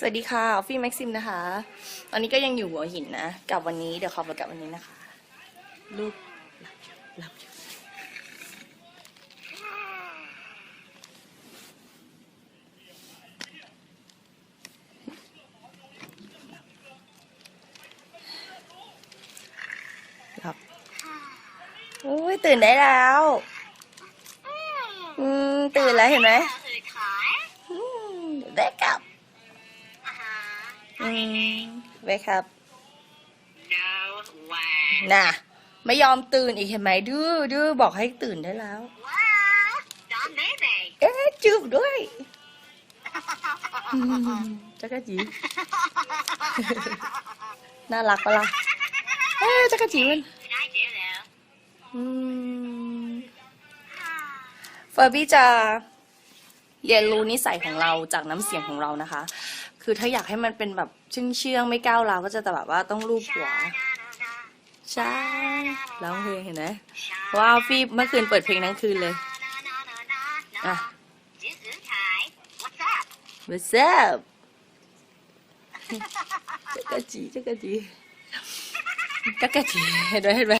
สวัสดีค่ะออฟฟี่แม็กซิมนะคะ ตอนนี้ก็ยังอยู่หัวหินนะกับวันนี้เดี๋ยวขอไปกับวันนี้นะคะ ลูกหลับอยู่หลับอยู่หลับโอ้ยตื่นได้แล้ว อืมตื่นแล้วเห็นไหมคือขายอืมเดี๋ยวได้กลับอ่าฮะ อืมไว้ครับ no way น่ะ ไม่ยอมตื่นอีกเห็นไหมดื้อดื้อบอกให้ตื่นได้แล้วว้าว don't baby เอ๊ะจูบด้วยอืมจักรจีน่ารักปะล่ะเอ๊ะจักรจีมัน Can I do though อืมเฟอร์บี้จะ เรียนรู้นิสัยของเราจากน้ำเสียงของเรานะคะ คือถ้าอยากให้มันเป็นแบบเชื่องเชื่องไม่ก้าวร้าวก็จะแต่แบบว่าต้องรูปหัวใช่ร้องเพลงเห็นไหมว้าวฟี่เมื่อคืนเปิดเพลงทั้งคืนเลยอะจื้อจื้อขาย what's up What's up จักรจีจักรจีจักรจีเห็นไหมเห็นไหม